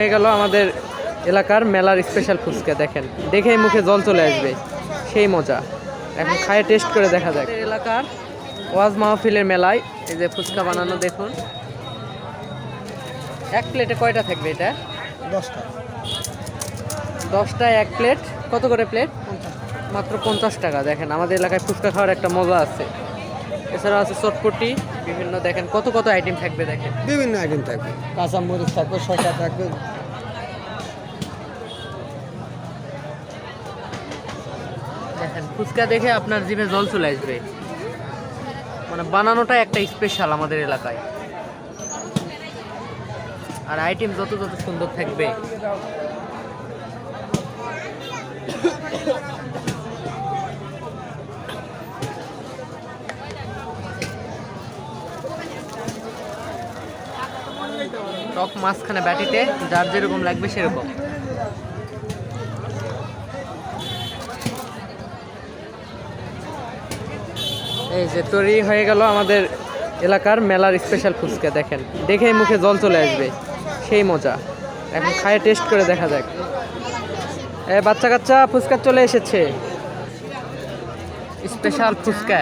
হয়ে গেল আমাদের এলাকার মেলার স্পেশাল ফুচকা দেখেন। দেখেই মুখে জল চলে আসবে। সেই মজা। এখন খায়ে টেস্ট করে দেখা যাক। এলাকার ওয়াজ মাহফিলের মেলায় এই যে ফুচকা বানানো দেখুন। এক প্লেটে কয়টা থাকবে এটা? দশটা। দশটায় এক প্লেট কত করে প্লেট মাত্র পঞ্চাশ টাকা। দেখেন আমাদের এলাকায় ফুচকা খাওয়ার একটা মজা আছে। এছাড়া আছে চটপটি বিভিন্ন দেখেন কত কত আইটেম থাকবে দেখেন। বিভিন্ন আইটেম থাকবে। কাঁচা মরিচ থাকবে শসা থাকবে দেখেন, ফুচকা দেখে আপনার জিভে জল চলে আসবে। মানে বানানোটা একটা স্পেশাল আমাদের এলাকায়। আর আইটেম যত যত সুন্দর থাকবে। টক মাঝখানে ব্যাটিতে যার যেরকম লাগবে সেরকম। এই যে তৈরি হয়ে গেল আমাদের এলাকার মেলার স্পেশাল ফুচকা, দেখেন। দেখে মুখে জল চলে আসবে। সেই মজা। এখন খায়ে টেস্ট করে দেখা যাক। এ বাচ্চা কাচ্চা ফুচকা চলে এসেছে। স্পেশাল ফুচকা।